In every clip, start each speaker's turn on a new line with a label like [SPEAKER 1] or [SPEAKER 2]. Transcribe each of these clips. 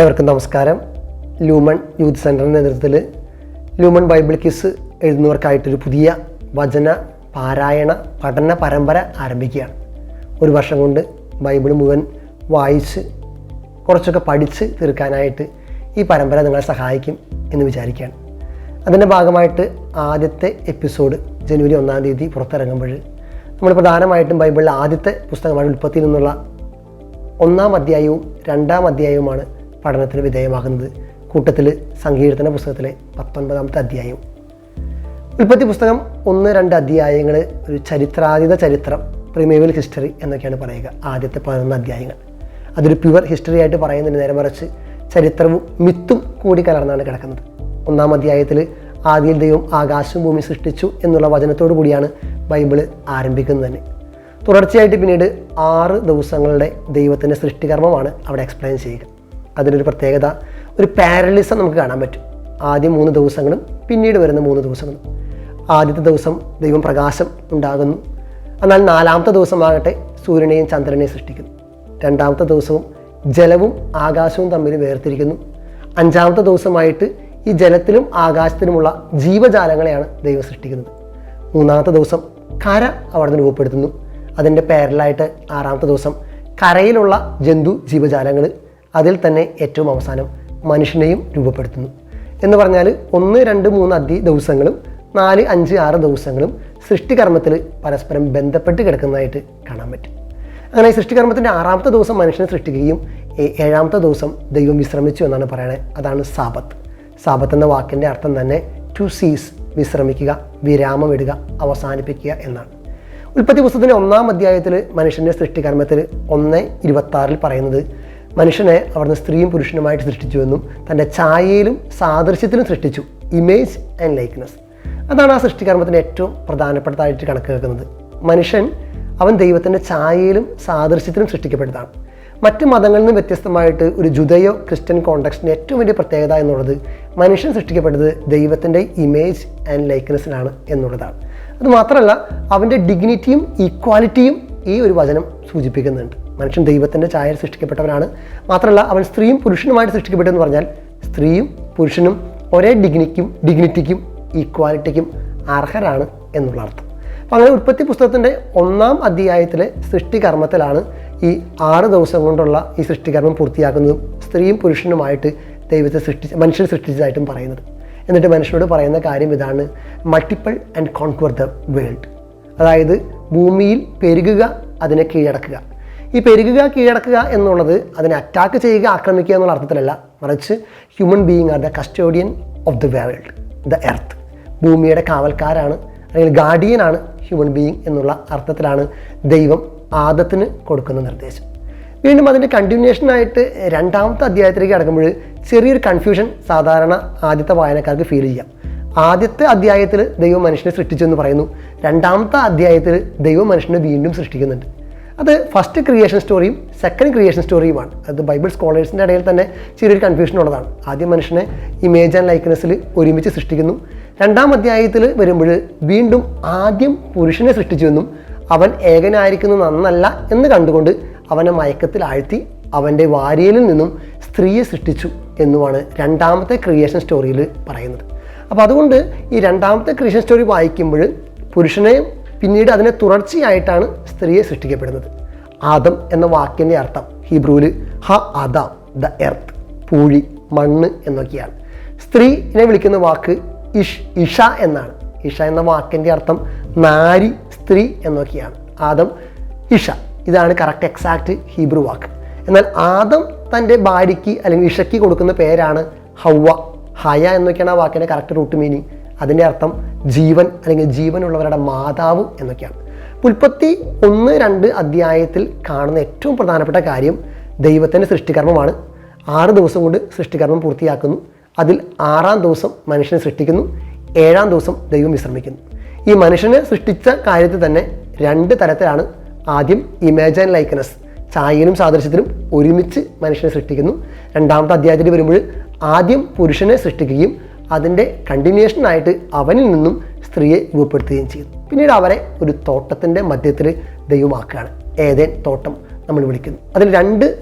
[SPEAKER 1] ഏവർക്കും നമസ്കാരം. Lumen youth സെന്ററിന്റെ നേതൃത്വത്തിൽ ലൂമൺ ബൈബിൾ കിസ് എഴുതുന്നവർക്കായിട്ടൊരു പുതിയ വചന പാരായണ പഠന പരമ്പര ആരംഭിക്കുകയാണ്. ഒരു വർഷം കൊണ്ട് ബൈബിൾ മുഴുവൻ വായിച്ച് കുറച്ചൊക്കെ പഠിച്ച് തീർക്കാനായിട്ട് ഈ പരമ്പര നിങ്ങളെ സഹായിക്കും എന്ന് വിചാരിക്കുകയാണ്. അതിന്റെ ഭാഗമായിട്ട് ആദ്യത്തെ എപ്പിസോഡ് ജനുവരി ഒന്നാം തീയതി പുറത്തിറങ്ങുമ്പോൾ നമ്മൾ പ്രധാനമായിട്ടും ബൈബിളിലെ ആദ്യത്തെ പുസ്തകമാണ് ഉൽപ്പത്തിയിൽ നിന്നുള്ള ഒന്നാം അധ്യായവും രണ്ടാം അധ്യായവുമാണ് പഠനത്തിന് വിധേയമാകുന്നത് കൂട്ടത്തിൽ സങ്കീർത്തന പുസ്തകത്തിലെ പത്തൊൻപതാമത്തെ അധ്യായം. ഉൽപ്പത്തി പുസ്തകം ഒന്ന് രണ്ട് അധ്യായങ്ങൾ ഒരു ചരിത്രാതീത ചരിത്രം പ്രിമേവൽ ഹിസ്റ്ററി എന്നൊക്കെയാണ് പറയുക ആദ്യത്തെ പതിനൊന്ന് അധ്യായങ്ങൾ. അതൊരു പ്യുവർ ഹിസ്റ്ററി ആയിട്ട് പറയുന്നതിന് നേരെ മറിച്ച് ചരിത്രവും മിത്തും കൂടി കലർന്നാണ് കിടക്കുന്നത്. ഒന്നാം അധ്യായത്തിൽ ആദ്യ ദൈവം ആകാശവും ഭൂമി സൃഷ്ടിച്ചു എന്നുള്ള വചനത്തോടു കൂടിയാണ് ബൈബിൾ ആരംഭിക്കുന്നത്. തന്നെ തുടർച്ചയായിട്ട് പിന്നീട് ആറ് ദിവസങ്ങളുടെ ദൈവത്തിന്റെ സൃഷ്ടികർമ്മമാണ് അവിടെ എക്സ്പ്ലെയിൻ ചെയ്യുക. അതിനൊരു പ്രത്യേകത ഒരു പാരലിസം നമുക്ക് കാണാൻ പറ്റും. ആദ്യം മൂന്ന് ദിവസങ്ങളും പിന്നീട് വരുന്ന മൂന്ന് ദിവസങ്ങളും. ആദ്യത്തെ ദിവസം ദൈവം പ്രകാശം ഉണ്ടാകുന്നു. എന്നാൽ നാലാമത്തെ ദിവസമാകട്ടെ സൂര്യനെയും ചന്ദ്രനെയും സൃഷ്ടിക്കുന്നു. രണ്ടാമത്തെ ദിവസവും ജലവും ആകാശവും തമ്മിൽ വേർതിരിക്കുന്നു. അഞ്ചാമത്തെ ദിവസമായിട്ട് ഈ ജലത്തിലും ആകാശത്തിലുമുള്ള ജീവജാലങ്ങളെയാണ് ദൈവം സൃഷ്ടിക്കുന്നത്. മൂന്നാമത്തെ ദിവസം കര അവിടെ നിന്ന് രൂപപ്പെടുത്തുന്നു. അതിന്റെ പേരലായിട്ട് ആറാമത്തെ ദിവസം കരയിലുള്ള ജന്തു ജീവജാലങ്ങൾ അതിൽ തന്നെ ഏറ്റവും അവസാനം മനുഷ്യനെയും രൂപപ്പെടുത്തുന്നു. എന്ന് പറഞ്ഞാൽ ഒന്ന് രണ്ട് മൂന്ന് അധി ദിവസങ്ങളും നാല് അഞ്ച് ആറ് ദിവസങ്ങളും സൃഷ്ടികർമ്മത്തിൽ പരസ്പരം ബന്ധപ്പെട്ട് കിടക്കുന്നതായിട്ട് കാണാൻ പറ്റും. അങ്ങനെ സൃഷ്ടികർമ്മത്തിന്റെ ആറാമത്തെ ദിവസം മനുഷ്യനെ സൃഷ്ടിക്കുകയും ഏഴാമത്തെ ദിവസം ദൈവം വിശ്രമിച്ചു എന്നാണ് പറയുന്നത് അതാണ് സാപത്ത് സാപത്ത് എന്ന വാക്കിന്റെ അർത്ഥം തന്നെ ടു സീസ് വിശ്രമിക്കുക വിരാമമിടുക അവസാനിപ്പിക്കുക എന്നാണ്. ഉൽപ്പത്തി പുസ്തകത്തിന്റെ ഒന്നാം അധ്യായത്തിൽ മനുഷ്യന്റെ സൃഷ്ടികർമ്മത്തിൽ ഒന്ന് ഇരുപത്താറിൽ പറയുന്നത് മനുഷ്യനെ അവിടുന്ന് സ്ത്രീയും പുരുഷനുമായിട്ട് സൃഷ്ടിച്ചുവെന്നും തന്റെ ഛായയിലും സാദൃശ്യത്തിലും സൃഷ്ടിച്ചു. ഇമേജ് ആൻഡ് ലൈക്ക്നെസ് അതാണ് ആ സൃഷ്ടികർമ്മത്തിന്റെ ഏറ്റവും പ്രധാനപ്പെട്ടതായിട്ട് കണക്കാക്കുന്നത് മനുഷ്യൻ അവൻ ദൈവത്തിന്റെ ഛായയിലും സാദൃശ്യത്തിലും സൃഷ്ടിക്കപ്പെട്ടതാണ്. മറ്റ് മതങ്ങളിൽ നിന്നും വ്യത്യസ്തമായിട്ട് ഒരു ജുദയോ ക്രിസ്ത്യൻ കോണ്ടക്സ്റ്റിന്റെ ഏറ്റവും വലിയ പ്രത്യേകത എന്നുള്ളത് മനുഷ്യൻ സൃഷ്ടിക്കപ്പെട്ടത് ദൈവത്തിന്റെ ഇമേജ് ആൻഡ് ലൈക്ക്നെസ്സിലാണ് എന്നുള്ളതാണ്. അതുമാത്രമല്ല അവന്റെ ഡിഗ്നിറ്റിയും ഈക്വാലിറ്റിയും ഈ ഒരു വചനം സൂചിപ്പിക്കുന്നുണ്ട്. മനുഷ്യൻ ദൈവത്തിന്റെ ചായയിൽ സൃഷ്ടിക്കപ്പെട്ടവനാണ്. മാത്രമല്ല അവൻ സ്ത്രീയും പുരുഷനുമായിട്ട് സൃഷ്ടിക്കപ്പെട്ടെന്ന് പറഞ്ഞാൽ സ്ത്രീയും പുരുഷനും ഒരേ ഡിഗ്നിക്കും ഡിഗ്നിറ്റിക്കും ഈക്വാലിറ്റിക്കും അർഹരാണ് എന്നുള്ള അർത്ഥം. അപ്പം അങ്ങനെ ഉൽപ്പത്തി പുസ്തകത്തിന്റെ ഒന്നാം അധ്യായത്തിലെ സൃഷ്ടികർമ്മത്തിലാണ് ഈ ആറ് ദിവസം കൊണ്ടുള്ള ഈ സൃഷ്ടികർമ്മം പൂർത്തിയാക്കുന്നതും സ്ത്രീയും പുരുഷനുമായിട്ട് ദൈവത്തെ സൃഷ്ടിച്ച് മനുഷ്യർ സൃഷ്ടിച്ചതായിട്ടും പറയുന്നത്. എന്നിട്ട് മനുഷ്യനോട് പറയുന്ന കാര്യം ഇതാണ് multiple and conquer the world അതായത് ഭൂമിയിൽ പെരുകുക അതിനെ കീഴടക്കുക. ഈ പെരുകുക കീഴടക്കുക എന്നുള്ളത് അതിനെ അറ്റാക്ക് ചെയ്യുക ആക്രമിക്കുക എന്നുള്ള അർത്ഥത്തിലല്ല. മറിച്ച് human being are the custodian of the world the earth ഭൂമിയുടെ കാവൽക്കാരാണ് അല്ലെങ്കിൽ ഗാർഡിയൻ ആണ് ഹ്യൂമൻ ബീയിങ് എന്നുള്ള അർത്ഥത്തിലാണ് ദൈവം ആദത്തിന് കൊടുക്കുന്ന നിർദ്ദേശം. വീണ്ടും അതിന്റെ കണ്ടിന്യൂഷനായിട്ട് രണ്ടാമത്തെ അധ്യായത്തിലേക്ക് കടക്കുമ്പോൾ ചെറിയൊരു കൺഫ്യൂഷൻ സാധാരണ ആദ്യത്തെ വായനക്കാർക്ക് ഫീൽ ചെയ്യാം. ആദ്യത്തെ അധ്യായത്തിൽ ദൈവം മനുഷ്യനെ സൃഷ്ടിച്ചു എന്ന് പറയുന്നു. രണ്ടാമത്തെ അധ്യായത്തിൽ ദൈവം മനുഷ്യനെ വീണ്ടും സൃഷ്ടിക്കുന്നുണ്ട്. അത് ഫസ്റ്റ് ക്രിയേഷൻ സ്റ്റോറിയും സെക്കൻഡ് ക്രിയേഷൻ സ്റ്റോറിയുമാണ് അത് ബൈബിൾ സ്കോളേഴ്സിന്റെ ഇടയിൽ തന്നെ ചെറിയൊരു കൺഫ്യൂഷൻ ഉള്ളതാണ്. ആദ്യം മനുഷ്യനെ ഇമേജ് ആൻഡ് ലൈക്ക്നെസ്സിൽ ഒരുമിച്ച് സൃഷ്ടിക്കുന്നു. രണ്ടാം അധ്യായത്തിൽ വരുമ്പോൾ വീണ്ടും ആദ്യം പുരുഷനെ സൃഷ്ടിച്ചുവെന്നും അവൻ ഏകനായിരിക്കുന്നു നന്നല്ല എന്ന് കണ്ടുകൊണ്ട് അവനെ മയക്കത്തിൽ ആഴ്ത്തി അവന്റെ വാരിയലിൽ നിന്നും സ്ത്രീയെ സൃഷ്ടിച്ചു എന്നുമാണ് രണ്ടാമത്തെ ക്രിയേഷൻ സ്റ്റോറിയിൽ പറയുന്നത്. അപ്പോൾ അതുകൊണ്ട് ഈ രണ്ടാമത്തെ ക്രിയേഷൻ സ്റ്റോറി വായിക്കുമ്പോൾ പുരുഷനെ പിന്നീട് അതിനെ തുടർച്ചയായിട്ടാണ് സ്ത്രീയെ സൃഷ്ടിക്കപ്പെടുന്നത്. ആദം എന്ന വാക്കിന്റെ അർത്ഥം ഹീബ്രുവിൽ ഹ ആദാം ദ എർത്ത് പൂഴി മണ്ണ് എന്നൊക്കെയാണ്. സ്ത്രീനെ വിളിക്കുന്ന വാക്ക് ഇഷ് ഇഷ എന്നാണ്. ഇഷ എന്ന വാക്കിന്റെ അർത്ഥം നാരി സ്ത്രീ എന്നൊക്കെയാണ്. ആദം ഇഷ ഇതാണ് കറക്റ്റ് എക്സാക്റ്റ് ഹീബ്രു വാക്ക്. എന്നാൽ ആദം തന്റെ ഭാര്യയ്ക്ക് അല്ലെങ്കിൽ ഇഷയ്ക്ക് കൊടുക്കുന്ന പേരാണ് ഹവ ഹയ എന്നൊക്കെയാണ് ആ വാക്കിന്റെ കറക്റ്റ് റൂട്ട് മീനിങ് അതിന്റെ അർത്ഥം ജീവൻ അല്ലെങ്കിൽ ജീവനുള്ളവരുടെ മാതാവ് എന്നൊക്കെയാണ്. ഉൽപ്പത്തി ഒന്ന് രണ്ട് അധ്യായത്തിൽ കാണുന്ന ഏറ്റവും പ്രധാനപ്പെട്ട കാര്യം ദൈവത്തിന്റെ സൃഷ്ടികർമ്മമാണ്. ആറ് ദിവസം കൊണ്ട് സൃഷ്ടികർമ്മം പൂർത്തിയാക്കുന്നു. അതിൽ ആറാം ദിവസം മനുഷ്യനെ സൃഷ്ടിക്കുന്നു. ഏഴാം ദിവസം ദൈവം വിശ്രമിക്കുന്നു. ഈ മനുഷ്യനെ സൃഷ്ടിച്ച കാര്യത്തിൽ തന്നെ രണ്ട് തരത്തിലാണ് ആദ്യം ഇമേജ് ആൻഡ് ലൈക്കനസ് ഛായയിലും സാദൃശ്യത്തിലും ഒരുമിച്ച് മനുഷ്യനെ സൃഷ്ടിക്കുന്നു. രണ്ടാമത്തെ അധ്യായത്തിൽ വരുമ്പോൾ ആദ്യം പുരുഷനെ സൃഷ്ടിക്കുകയും അതിന്റെ കണ്ടിന്യൂഷനായിട്ട് അവനിൽ നിന്നും സ്ത്രീയെ രൂപപ്പെടുത്തുകയും ചെയ്യുന്നു. പിന്നീട് അവരെ ഒരു തോട്ടത്തിന്റെ മധ്യത്തിൽ ദൈവമാക്കുകയാണ്. ഏതേൻ തോട്ടം നമ്മൾ വിളിക്കുന്നു. അതിൽ രണ്ട്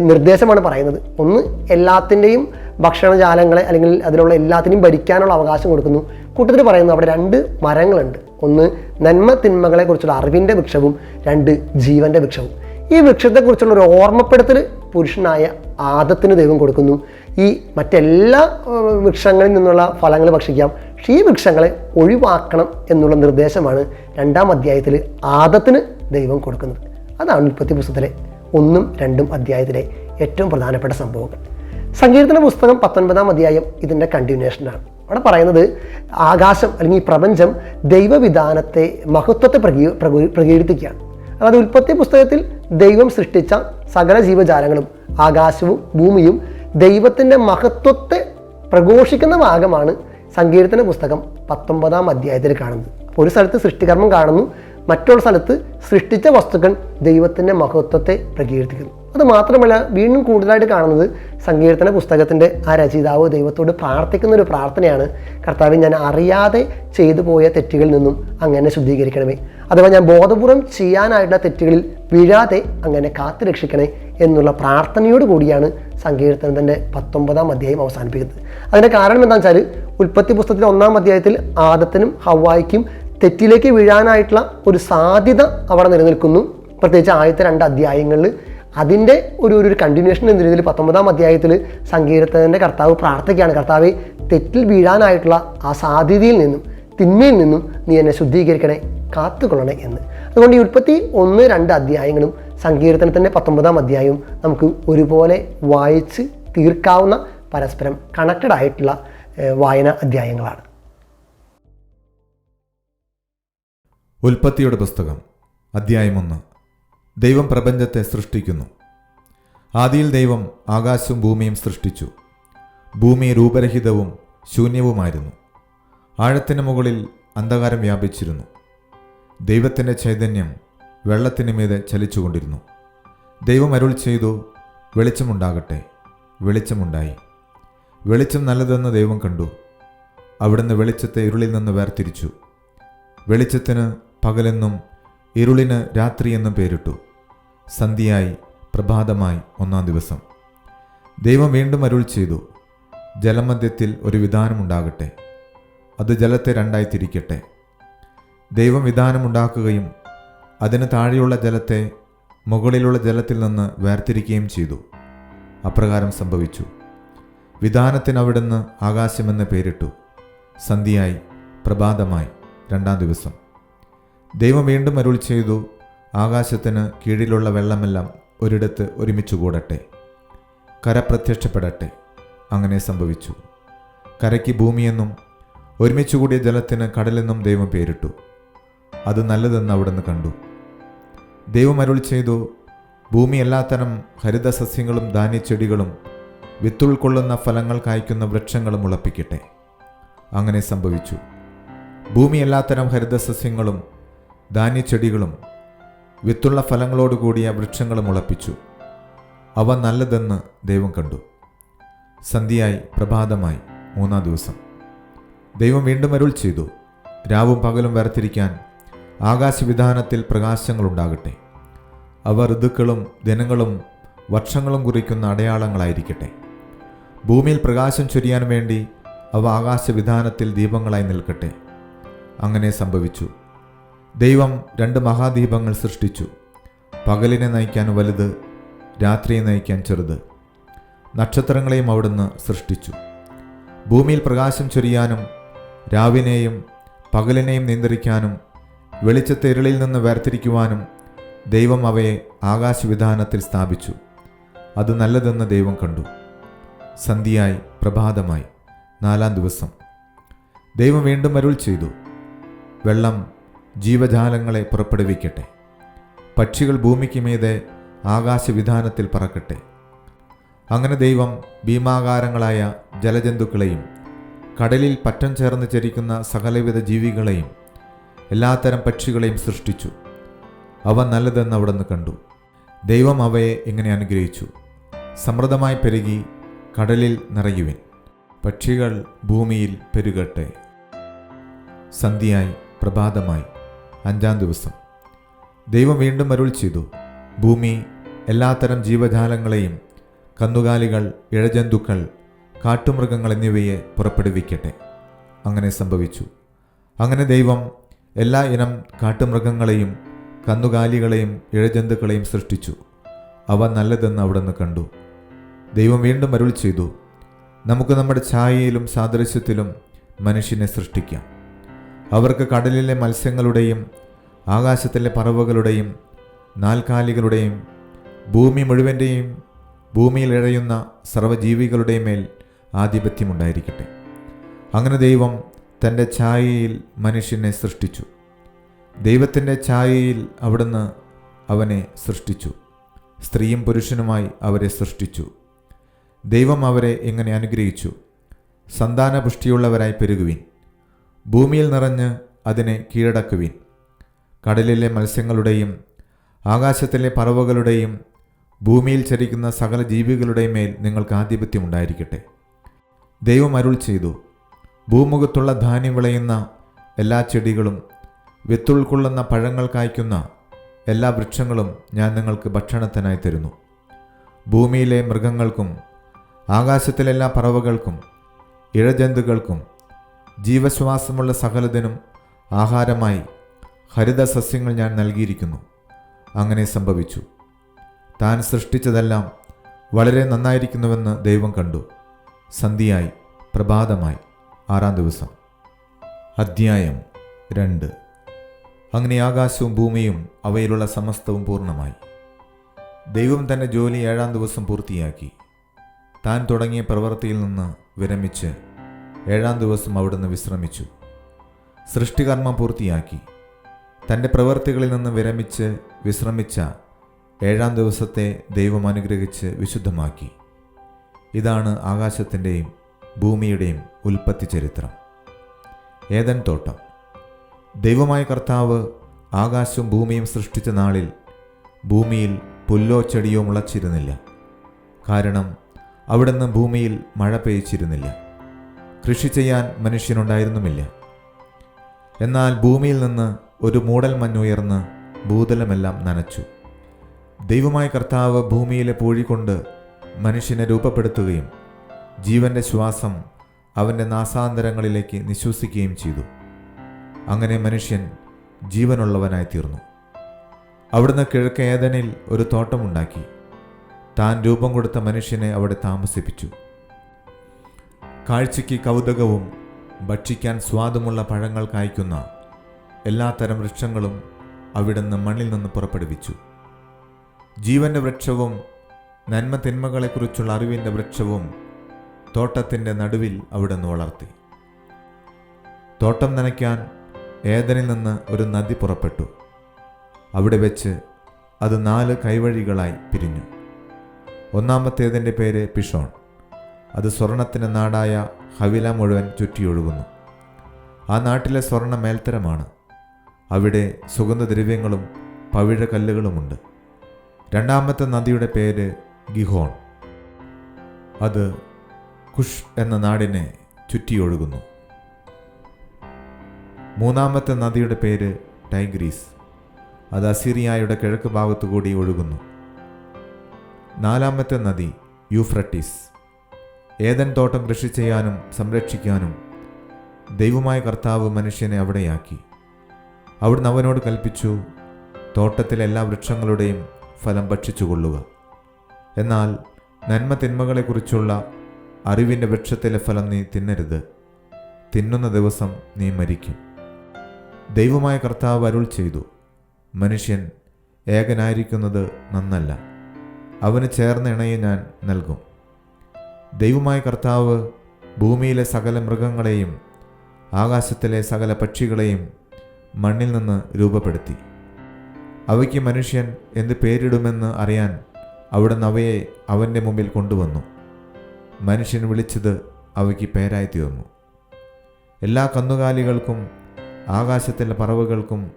[SPEAKER 1] നിർദ്ദേശമാണ് പറയുന്നത്. ഒന്ന് എല്ലാത്തിന്റെയും ഭക്ഷണജാലങ്ങളെ അല്ലെങ്കിൽ അതിലുള്ള എല്ലാത്തിനെയും ഭരിക്കാനുള്ള അവകാശം കൊടുക്കുന്നു. കൂട്ടത്തിൽ പറയുന്നു അവിടെ രണ്ട് മരങ്ങളുണ്ട്. ഒന്ന് നന്മ തിന്മകളെ കുറിച്ചുള്ള അറിവിന്റെ വൃക്ഷവും രണ്ട് ജീവന്റെ വൃക്ഷവും. ഈ വൃക്ഷത്തെക്കുറിച്ചുള്ള ഒരു ഓർമ്മപ്പെടുത്തൽ പുരുഷനായ ആദത്തിന് ദൈവം കൊടുക്കുന്നു. ഈ മറ്റെല്ലാ വൃക്ഷങ്ങളിൽ നിന്നുള്ള ഫലങ്ങൾ ഭക്ഷിക്കാം. പക്ഷേ ഈ വൃക്ഷങ്ങളെ ഒഴിവാക്കണം എന്നുള്ള നിർദ്ദേശമാണ് രണ്ടാം അധ്യായത്തിൽ ആദത്തിന് ദൈവം കൊടുക്കുന്നത്. അതാണ് ഉൽപ്പത്തി പുസ്തകത്തിലെ ഒന്നും രണ്ടും അധ്യായത്തിലെ ഏറ്റവും പ്രധാനപ്പെട്ട സംഭവങ്ങൾ. സങ്കീർത്തന പുസ്തകം പത്തൊൻപതാം അധ്യായം ഇതിന്റെ കണ്ടിന്യൂഷനാണ് അവിടെ പറയുന്നത് ആകാശം അല്ലെങ്കിൽ ഈ പ്രപഞ്ചം ദൈവവിധാനത്തെ മഹത്വത്തെ പ്രകീ- പ്രകീർത്തിക്കുകയാണ്. അതായത് ഉൽപ്പത്തി പുസ്തകത്തിൽ ദൈവം സൃഷ്ടിച്ച സകല ജീവജാലങ്ങളും ആകാശവും ഭൂമിയും ദൈവത്തിന്റെ മഹത്വത്തെ പ്രഘോഷിക്കുന്ന ഭാഗമാണ് സങ്കീർത്തന പുസ്തകം പത്തൊമ്പതാം അധ്യായത്തിൽ കാണുന്നത്. ഒരു സ്ഥലത്ത് സൃഷ്ടികർമ്മം കാണുന്നു മറ്റൊരു സ്ഥലത്ത് സൃഷ്ടിച്ച വസ്തുക്കൾ ദൈവത്തിന്റെ മഹത്വത്തെ പ്രകീർത്തിക്കുന്നു. അത് മാത്രമല്ല വീണ്ടും കൂടുതലായിട്ട് കാണുന്നത് സങ്കീർത്തന പുസ്തകത്തിന്റെ ആ രചയിതാവ് ദൈവത്തോട് പ്രാർത്ഥിക്കുന്ന ഒരു പ്രാർത്ഥനയാണ്. കർത്താവ് ഞാൻ അറിയാതെ ചെയ്തു പോയ തെറ്റുകളിൽ നിന്നും അങ്ങനെ ശുദ്ധീകരിക്കണമേ. അഥവാ ഞാൻ ബോധപൂർവം ചെയ്യാനായിട്ടുള്ള തെറ്റുകളിൽ വീഴാതെ അങ്ങനെ കാത്തു രക്ഷിക്കണേ എന്നുള്ള പ്രാർത്ഥനയോട് കൂടിയാണ് സങ്കീർത്തനത്തിന്റെ പത്തൊമ്പതാം അധ്യായം അവസാനിപ്പിക്കുന്നത്. അതിന്റെ കാരണം എന്താണെന്ന് വെച്ചാൽ ഉൽപ്പത്തി പുസ്തകത്തിലെ ഒന്നാം അധ്യായത്തിൽ ആദത്തിനും ഹവായിക്കും തെറ്റിലേക്ക് വീഴാനായിട്ടുള്ള ഒരു സാധ്യത അവിടെ നിലനിൽക്കുന്നു. പ്രത്യേകിച്ച് ആദ്യത്തെ രണ്ട് അധ്യായങ്ങളിൽ അതിന്റെ ഒരു ഒരു കണ്ടിന്യൂഷൻ എന്ന രീതിയിൽ പത്തൊമ്പതാം അധ്യായത്തിൽ സങ്കീർത്തനന്റെ കർത്താവ് പ്രാർത്ഥിക്കുകയാണ്. കർത്താവെ തെറ്റിൽ വീഴാനായിട്ടുള്ള ആ സാധ്യതയിൽ നിന്നും തിന്മയിൽ നിന്നും നീ എന്നെ ശുദ്ധീകരിക്കണേ കാത്തുകൊള്ളണേ എന്ന്. അതുകൊണ്ട് ഈ ഉൽപ്പത്തി ഒന്ന് രണ്ട് അധ്യായങ്ങളും സങ്കീർത്തനത്തിന്റെ പത്തൊമ്പതാം അധ്യായവും നമുക്ക് ഒരുപോലെ വായിച്ച് തീർക്കാവുന്ന പരസ്പരം കണക്റ്റഡ് ആയിട്ടുള്ള വായന അധ്യായങ്ങളാണ്.
[SPEAKER 2] ഉൽപ്പത്തിയുടെ പുസ്തകം അധ്യായം ഒന്ന്. ദൈവം പ്രപഞ്ചത്തെ സൃഷ്ടിക്കുന്നു. ആദിയിൽ ദൈവം ആകാശവും ഭൂമിയും സൃഷ്ടിച്ചു. ഭൂമി രൂപരഹിതവും ശൂന്യവുമായിരുന്നു. ആഴത്തിന് മുകളിൽ അന്ധകാരം വ്യാപിച്ചിരുന്നു. ദൈവത്തിന്റെ ചൈതന്യം വെള്ളത്തിന് മീതെ ചലിച്ചുകൊണ്ടിരുന്നു. ദൈവം അരുൾ ചെയ്തു വെളിച്ചമുണ്ടാകട്ടെ വെളിച്ചമുണ്ടായി. വെളിച്ചം നല്ലതെന്ന് ദൈവം കണ്ടു. അവിടുന്ന് വെളിച്ചത്തെ ഇരുളിൽ നിന്ന് വേർതിരിച്ചു. വെളിച്ചത്തിന് പകലെന്നും ഇരുളിന് രാത്രി എന്നും പേരിട്ടു. സന്ധ്യയായി പ്രഭാതമായി ഒന്നാം ദിവസം. ദൈവം വീണ്ടും അരുൾ ചെയ്തു ജലമധ്യത്തിൽ ഒരു വിധാനമുണ്ടാകട്ടെ അത് ജലത്തെ രണ്ടായി തിരിക്കട്ടെ. ദൈവം വിധാനമുണ്ടാക്കുകയും അതിന് താഴെയുള്ള ജലത്തെ മുകളിലുള്ള ജലത്തിൽ നിന്ന് വേർതിരിക്കുകയും ചെയ്തു. അപ്രകാരം സംഭവിച്ചു. വിധാനത്തിന് അവിടുന്ന് ആകാശമെന്ന് പേരിട്ടു. സന്ധ്യയായി പ്രഭാതമായി രണ്ടാം ദിവസം. ദൈവം വീണ്ടും അരുൾ ചെയ്തു ആകാശത്തിന് കീഴിലുള്ള വെള്ളമെല്ലാം ഒരിടത്ത് ഒരുമിച്ച് കൂടട്ടെ കര പ്രത്യക്ഷപ്പെടട്ടെ അങ്ങനെ സംഭവിച്ചു. കരയ്ക്ക് ഭൂമിയെന്നും ഒരുമിച്ച് കൂടിയ ജലത്തിന് കടലെന്നും ദൈവം പേരിട്ടു. അത് നല്ലതെന്ന് അവിടുന്ന് കണ്ടു. ദൈവം അരുൾ ചെയ്തു ഭൂമി എല്ലാത്തരം ഹരിതസസ്യങ്ങളും ധാന്യച്ചെടികളും വിത്തുൾക്കൊള്ളുന്ന ഫലങ്ങൾ കായ്ക്കുന്ന വൃക്ഷങ്ങളും ഉളപ്പിക്കട്ടെ അങ്ങനെ സംഭവിച്ചു. ഭൂമി എല്ലാത്തരം ഹരിതസസ്യങ്ങളും ധാന്യച്ചെടികളും വിത്തുള്ള ഫലങ്ങളോട് കൂടിയ വൃക്ഷങ്ങളും മുളപ്പിച്ചു. അവ നല്ലതെന്ന് ദൈവം കണ്ടു. സന്ധ്യയായി പ്രഭാതമായി മൂന്നാം ദിവസം. ദൈവം വീണ്ടും അരുൾ ചെയ്തു രാവും പകലും വരത്തിരിക്കാൻ ആകാശവിധാനത്തിൽ പ്രകാശങ്ങളുണ്ടാകട്ടെ. അവ ഋതുക്കളും ദിനങ്ങളും വർഷങ്ങളും കുറിക്കുന്ന അടയാളങ്ങളായിരിക്കട്ടെ. ഭൂമിയിൽ പ്രകാശം ചൊരിയാൻ വേണ്ടി അവ ആകാശവിധാനത്തിൽ ദീപങ്ങളായി നിൽക്കട്ടെ. അങ്ങനെ സംഭവിച്ചു. ദൈവം രണ്ട് മഹാദീപങ്ങൾ സൃഷ്ടിച്ചു. പകലിനെ നയിക്കാൻ വലുത് രാത്രിയെ നയിക്കാൻ ചെറുത്. നക്ഷത്രങ്ങളെയും അവിടുന്ന് സൃഷ്ടിച്ചു. ഭൂമിയിൽ പ്രകാശം ചൊരിയാനും രാവിനെയും പകലിനെയും നിയന്ത്രിക്കാനും വെളിച്ചത്തെ ഇരുളിൽ നിന്ന് വേർതിരിക്കുവാനും ദൈവം അവയെ ആകാശവിധാനത്തിൽ സ്ഥാപിച്ചു. അത് നല്ലതെന്ന് ദൈവം കണ്ടു. സന്ധ്യയായി പ്രഭാതമായി നാലാം ദിവസം. ദൈവം വീണ്ടും അരുൾ ചെയ്തു. വെള്ളം ജീവജാലങ്ങളെ പുറപ്പെടുവിക്കട്ടെ. പക്ഷികൾ ഭൂമിക്ക് മീതെ ആകാശവിധാനത്തിൽ പറക്കട്ടെ. അങ്ങനെ ദൈവം ഭീമാകാരങ്ങളായ ജലജന്തുക്കളെയും കടലിൽ പറ്റം ചേർന്ന് ചരിക്കുന്ന സകലവിധ ജീവികളെയും എല്ലാത്തരം പക്ഷികളെയും സൃഷ്ടിച്ചു. അവ നല്ലതെന്ന് അവിടുന്ന് കണ്ടു. ദൈവം അവയെ ഇങ്ങനെ അനുഗ്രഹിച്ചു? സമൃദ്ധമായി പെരുകി കടലിൽ നിറയുവിൻ. പക്ഷികൾ ഭൂമിയിൽ പെരുകട്ടെ. സന്ധ്യയായി പ്രഭാതമായി. അഞ്ചാം ദിവസം. ദൈവം വീണ്ടും അരുൾ ചെയ്തു. ഭൂമി എല്ലാത്തരം ജീവജാലങ്ങളെയും കന്നുകാലികൾ ഇഴജന്തുക്കൾ കാട്ടുമൃഗങ്ങൾ എന്നിവയെ പുറപ്പെടുവിക്കട്ടെ. അങ്ങനെ സംഭവിച്ചു. അങ്ങനെ ദൈവം എല്ലാ ഇനം കാട്ടുമൃഗങ്ങളെയും കന്നുകാലികളെയും ഇഴജന്തുക്കളെയും സൃഷ്ടിച്ചു. അവ നല്ലതെന്ന് അവിടുന്ന് കണ്ടു. ദൈവം വീണ്ടും അരുൾ ചെയ്തു. നമുക്ക് നമ്മുടെ ഛായയിലും സാദൃശ്യത്തിലും മനുഷ്യനെ സൃഷ്ടിക്കാം. അവർക്ക് കടലിലെ മത്സ്യങ്ങളുടെയും ആകാശത്തിലെ പറവുകളുടെയും നാൽക്കാലികളുടെയും ഭൂമി മുഴുവന്റെയും ഭൂമിയിൽ ഇഴയുന്ന സർവജീവികളുടെയും മേൽ ആധിപത്യമുണ്ടായിരിക്കട്ടെ. അങ്ങനെ ദൈവം തന്റെ ഛായയിൽ മനുഷ്യനെ സൃഷ്ടിച്ചു. ദൈവത്തിന്റെ ഛായയിൽ അവിടുന്ന് അവനെ സൃഷ്ടിച്ചു. സ്ത്രീയും പുരുഷനുമായി അവരെ സൃഷ്ടിച്ചു. ദൈവം അവരെ എങ്ങനെ അനുഗ്രഹിച്ചു? സന്താനപുഷ്ടിയുള്ളവരായി പെരുകുവിൻ. ഭൂമിയിൽ നിറഞ്ഞ് അതിനെ കീഴടക്കുവിൻ. കടലിലെ മത്സ്യങ്ങളുടെയും ആകാശത്തിലെ പറവകളുടെയും ഭൂമിയിൽ ചരിക്കുന്ന സകല ജീവികളുടെയും മേൽ നിങ്ങൾക്ക് ആധിപത്യമുണ്ടായിരിക്കട്ടെ ദൈവം അരുൾ ചെയ്തു. ഭൂമുഖത്തുള്ള ധാന്യം വിളയുന്ന എല്ലാ ചെടികളും വിത്തുൾക്കൊള്ളുന്ന പഴങ്ങൾ കായ്ക്കുന്ന എല്ലാ വൃക്ഷങ്ങളും ഞാൻ നിങ്ങൾക്ക് ഭക്ഷണത്തിനായി തരുന്നു. ഭൂമിയിലെ മൃഗങ്ങൾക്കും ആകാശത്തിലെല്ലാ പറവകൾക്കും ഇഴജന്തുക്കൾക്കും ജീവശ്വാസമുള്ള സകലതിനും ആഹാരമായി ഹരിത സസ്യങ്ങൾ ഞാൻ നൽകിയിരിക്കുന്നു. അങ്ങനെ സംഭവിച്ചു. താൻ സൃഷ്ടിച്ചതെല്ലാം വളരെ നന്നായിരിക്കുന്നുവെന്ന് ദൈവം കണ്ടു. സന്ധിയായി പ്രഭാതമായി ആറാം ദിവസം. അധ്യായം രണ്ട്. അങ്ങനെ ആകാശവും ഭൂമിയും അവയിലുള്ള സമസ്തവും പൂർണമായി. ദൈവം തന്റെ ജോലി ഏഴാം ദിവസം പൂർത്തിയാക്കി. താൻ തുടങ്ങിയ പ്രവൃത്തിയിൽ നിന്ന് വിരമിച്ച് ഏഴാം ദിവസം അവിടുന്ന് വിശ്രമിച്ചു. സൃഷ്ടികർമ്മം പൂർത്തിയാക്കി. തന്റെ പ്രവൃത്തികളിൽ നിന്ന് വിരമിച്ച് വിശ്രമിച്ച ഏഴാം ദിവസത്തെ ദൈവം അനുഗ്രഹിച്ച് വിശുദ്ധമാക്കി. ഇതാണ് ആകാശത്തിന്റെയും ഭൂമിയുടെയും ഉൽപ്പത്തി ചരിത്രം. ഏതൻ തോട്ടം. ദൈവമായ കർത്താവ് ആകാശവും ഭൂമിയും സൃഷ്ടിച്ച നാളിൽ ഭൂമിയിൽ പുല്ലോ ചെടിയോ മുളച്ചിരുന്നില്ല. കാരണം അവിടുന്ന് ഭൂമിയിൽ മഴ പെയ്ച്ചിരുന്നില്ല കൃഷി ചെയ്യാൻ മനുഷ്യനുണ്ടായിരുന്നുമില്ല. എന്നാൽ ഭൂമിയിൽ നിന്ന് ഒരു മൂടൽ മഞ്ഞുയർന്ന് ഭൂതലമെല്ലാം നനച്ചു. ദൈവമായ കർത്താവ് ഭൂമിയിലെ പൂഴികൊണ്ട് മനുഷ്യനെ രൂപപ്പെടുത്തുകയും ജീവന്റെ ശ്വാസം അവന്റെ നാസാന്തരങ്ങളിലേക്ക് നിശ്വസിക്കുകയും ചെയ്തു. അങ്ങനെ മനുഷ്യൻ ജീവനുള്ളവനായി തീർന്നു. അവിടുന്ന് കിഴക്ക് ഏതനിൽ ഒരു തോട്ടമുണ്ടാക്കി. താൻ രൂപം കൊടുത്ത മനുഷ്യനെ അവിടെ താമസിപ്പിച്ചു. കാഴ്ചയ്ക്ക് കൗതുകവും ഭക്ഷിക്കാൻ സ്വാദുമുള്ള പഴങ്ങൾ കായ്ക്കുന്ന എല്ലാത്തരം വൃക്ഷങ്ങളും അവിടുന്ന് മണ്ണിൽ നിന്ന് പുറപ്പെടുവിച്ചു. ജീവന്റെ വൃക്ഷവും നന്മ തിന്മകളെക്കുറിച്ചുള്ള അറിവിന്റെ വൃക്ഷവും തോട്ടത്തിന്റെ നടുവിൽ അവിടുന്ന് വളർത്തി. തോട്ടം നനയ്ക്കാൻ ഏതനിൽ നിന്ന് ഒരു നദി പുറപ്പെട്ടു. അവിടെ വെച്ച് അത് നാല് കൈവഴികളായി പിരിഞ്ഞു. ഒന്നാമത്തേതിന്റെ പേര് പിഷോൺ. അത് സ്വർണത്തിന്റെ നാടായ ഹവില മുഴുവൻ ചുറ്റിയൊഴുകുന്നു. ആ നാട്ടിലെ സ്വർണ മേൽത്തരമാണ്. അവിടെ സുഗന്ധദ്രവ്യങ്ങളും പവിഴക്കല്ലുകളുമുണ്ട്. രണ്ടാമത്തെ നദിയുടെ പേര് ഗിഹോൺ. അത് കുഷ് എന്ന നാടിനെ ചുറ്റിയൊഴുകുന്നു. മൂന്നാമത്തെ നദിയുടെ പേര് ടൈഗ്രീസ്. അത് അസീറിയായുടെ കിഴക്ക് ഭാഗത്തു കൂടി ഒഴുകുന്നു. നാലാമത്തെ നദി യൂഫ്രട്ടീസ്. ഏതൻ തോട്ടം കൃഷി ചെയ്യാനും സംരക്ഷിക്കാനും ദൈവമായ കർത്താവ് മനുഷ്യനെ അവിടെയാക്കി. അവിടുന്ന് അവനോട് കൽപ്പിച്ചു തോട്ടത്തിലെ എല്ലാ വൃക്ഷങ്ങളുടെയും ഫലം ഭക്ഷിച്ചുകൊള്ളുക. എന്നാൽ നന്മ തിന്മകളെക്കുറിച്ചുള്ള അറിവിന്റെ വൃക്ഷത്തിലെ ഫലം നീ തിന്നരുത്. തിന്നുന്ന ദിവസം നീ മരിക്കും. ദൈവമായ കർത്താവ് അരുൾ ചെയ്തു മനുഷ്യൻ ഏകനായിരിക്കുന്നത് നന്നല്ല. അവന് ചേർന്ന ഇണയെ ഞാൻ നൽകും. ദൈവമായ കർത്താവ് ഭൂമിയിലെ സകല മൃഗങ്ങളെയും ആകാശത്തിലെ സകല പക്ഷികളെയും മണ്ണിൽ നിന്ന് രൂപപ്പെടുത്തി. അവയ്ക്ക് മനുഷ്യൻ എന്ത് പേരിടുമെന്ന് അറിയാൻ അവിടുന്ന് അവയെ അവന്റെ മുമ്പിൽ കൊണ്ടുവന്നു. മനുഷ്യൻ വിളിച്ചത് അവയ്ക്ക് പേരായി തീർന്നു എല്ലാ കന്നുകാലികൾക്കും ആകാശത്തിലെ പറവുകൾക്കും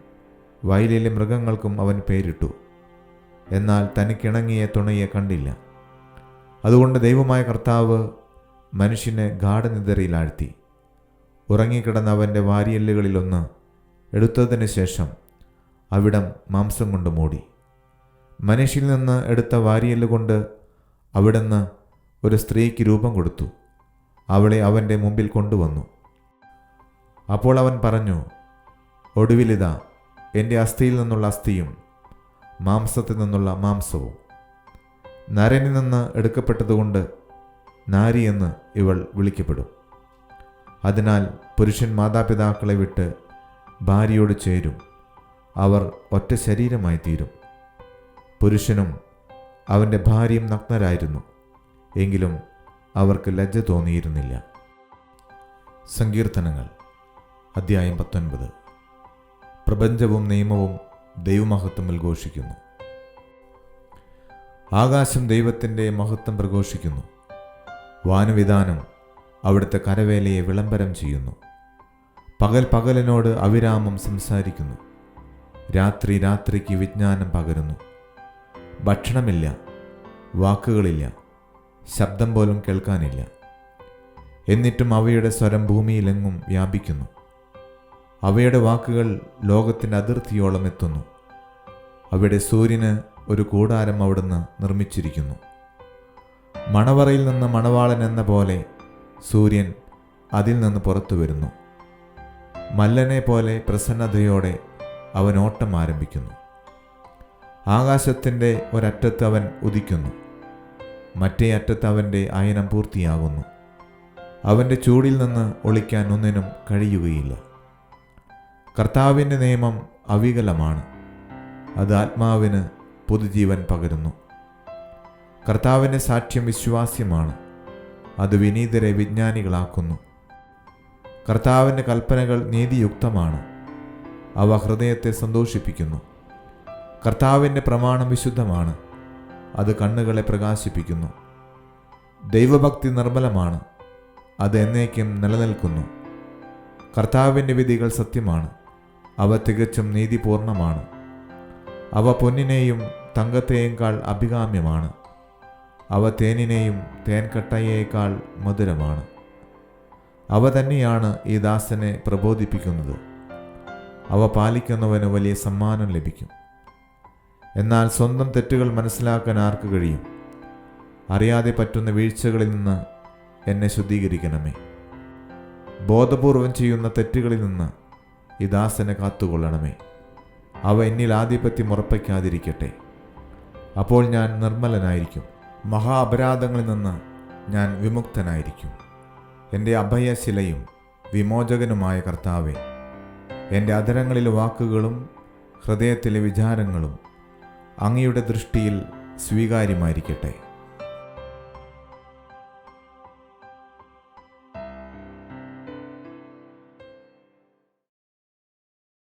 [SPEAKER 2] വയലിലെ മൃഗങ്ങൾക്കും അവൻ പേരിട്ടു. എന്നാൽ തനിക്കിണങ്ങിയ തുണയെ കണ്ടില്ല. അതുകൊണ്ട് ദൈവമായ കർത്താവ് മനുഷ്യനെ ഗാഠനിദ്രയിലാഴ്ത്തി. ഉറങ്ങിക്കിടന്ന അവന്റെ വാരിയല്ലുകളിലൊന്ന് എടുത്തതിന് ശേഷം അവിടം മാംസം കൊണ്ട് മൂടി. മനുഷ്യൽ നിന്ന് എടുത്ത വാരിയെല്ലുകൊണ്ട് കൊണ്ട് അവിടുന്ന് ഒരു സ്ത്രീക്ക് രൂപം കൊടുത്തു. അവളെ അവന്റെ മുമ്പിൽ കൊണ്ടുവന്നു. അപ്പോൾ അവൻ പറഞ്ഞു ഒടുവിലിതാ എന്റെ അസ്ഥിയിൽ നിന്നുള്ള അസ്ഥിയും മാംസത്തിൽ നിന്നുള്ള മാംസവും. നരനിൽ നിന്ന് എടുക്കപ്പെട്ടതുകൊണ്ട് നാരി എന്ന് ഇവൾ വിളിക്കപ്പെടും. അതിനാൽ പുരുഷൻ മാതാപിതാക്കളെ വിട്ട് ഭാര്യയോട് ചേരും. അവർ ഒറ്റ ശരീരമായി തീരും. പുരുഷനും അവന്റെ ഭാര്യയും നഗ്നരായിരുന്നു. എങ്കിലും അവർക്ക് ലജ്ജ തോന്നിയിരുന്നില്ല. സങ്കീർത്തനങ്ങൾ അധ്യായം പത്തൊൻപത്. പ്രപഞ്ചവും നിയമവും ദൈവമഹത്വം ഘോഷിക്കുന്നു. ആകാശം ദൈവത്തിന്റെ മഹത്വം പ്രഘോഷിക്കുന്നു. വാനവിധാനം അവിടുത്തെ കരവേലയെ വിളംബരം ചെയ്യുന്നു. പകൽ പകലിനോട് അവിരാമം സംസാരിക്കുന്നു. രാത്രി രാത്രിക്ക് വിജ്ഞാനം പകരുന്നു. ഭക്ഷണമില്ല വാക്കുകളില്ല ശബ്ദം പോലും കേൾക്കാനില്ല. എന്നിട്ടും അവയുടെ സ്വരം ഭൂമിയിലെങ്ങും വ്യാപിക്കുന്നു. അവയുടെ വാക്കുകൾ ലോകത്തിന്റെ അതിർത്തിയോളം എത്തുന്നു. അവയുടെ സൂര്യന് ഒരു കൂടാരം അവിടുന്ന് നിർമ്മിച്ചിരിക്കുന്നു. മണവറയിൽ നിന്ന് മണവാളൻ എന്ന പോലെ സൂര്യൻ അതിൽ നിന്ന് പുറത്തു വരുന്നു. മല്ലനെ പോലെ പ്രസന്നതയോടെ അവൻ ഓട്ടം ആരംഭിക്കുന്നു. ആകാശത്തിന്റെ ഒരറ്റത്ത് അവൻ ഉദിക്കുന്നു. മറ്റേ അറ്റത്ത് അവന്റെ അയനം പൂർത്തിയാകുന്നു. അവന്റെ ചൂടിൽ നിന്ന് ഒളിക്കാൻ ഒന്നിനും കഴിയുകയില്ല. കർത്താവിന്റെ നിയമം അവികലമാണ്. അത് ആത്മാവിന് പുതുജീവൻ പകരുന്നു. കർത്താവിന്റെ സാക്ഷ്യം വിശ്വാസ്യമാണ്. അത് വിനീതരെ വിജ്ഞാനികളാക്കുന്നു. കർത്താവിന്റെ കൽപ്പനകൾ നീതിയുക്തമാണ്. അവ ഹൃദയത്തെ സന്തോഷിപ്പിക്കുന്നു. കർത്താവിന്റെ പ്രമാണം വിശുദ്ധമാണ്. അത് കണ്ണുകളെ പ്രകാശിപ്പിക്കുന്നു. ദൈവഭക്തി നിർമ്മലമാണ്. അത് എന്നേക്കും നിലനിൽക്കുന്നു. കർത്താവിന്റെ വിധികൾ സത്യമാണ്. അവ തികച്ചും നീതിപൂർണമാണ്. അവ പൊന്നിനെയും തങ്കത്തെയേക്കാൾ അഭികാമ്യമാണ്. അവ തേനിനെയും തേൻകട്ടയേക്കാൾ മധുരമാണ്. അവ തന്നെയാണ് ഈ ദാസനെ പ്രബോധിപ്പിക്കുന്നത്. അവ പാലിക്കുന്നവന് വലിയ സമ്മാനം ലഭിക്കും. എന്നാൽ സ്വന്തം തെറ്റുകൾ മനസ്സിലാക്കാൻ ആർക്ക് കഴിയും? അറിയാതെ പറ്റുന്ന വീഴ്ചകളിൽ നിന്ന് എന്നെ ശുദ്ധീകരിക്കണമേ. ബോധപൂർവം ചെയ്യുന്ന തെറ്റുകളിൽ നിന്ന് ഈ ദാസനെ കാത്തുകൊള്ളണമേ. അവ എന്നിൽ ആധിപത്യം ഉറപ്പിക്കാതിരിക്കട്ടെ. അപ്പോൾ ഞാൻ നിർമ്മലനായിരിക്കും. മഹാ അപരാധങ്ങളിൽ നിന്ന് ഞാൻ വിമുക്തനായിരിക്കും. എന്റെ അഭയശിലയും വിമോചകനുമായ കർത്താവെ എന്റെ അധരങ്ങളിലെ വാക്കുകളും ഹൃദയത്തിലെ വിചാരങ്ങളും അങ്ങയുടെ ദൃഷ്ടിയിൽ സ്വീകാര്യമായിരിക്കട്ടെ.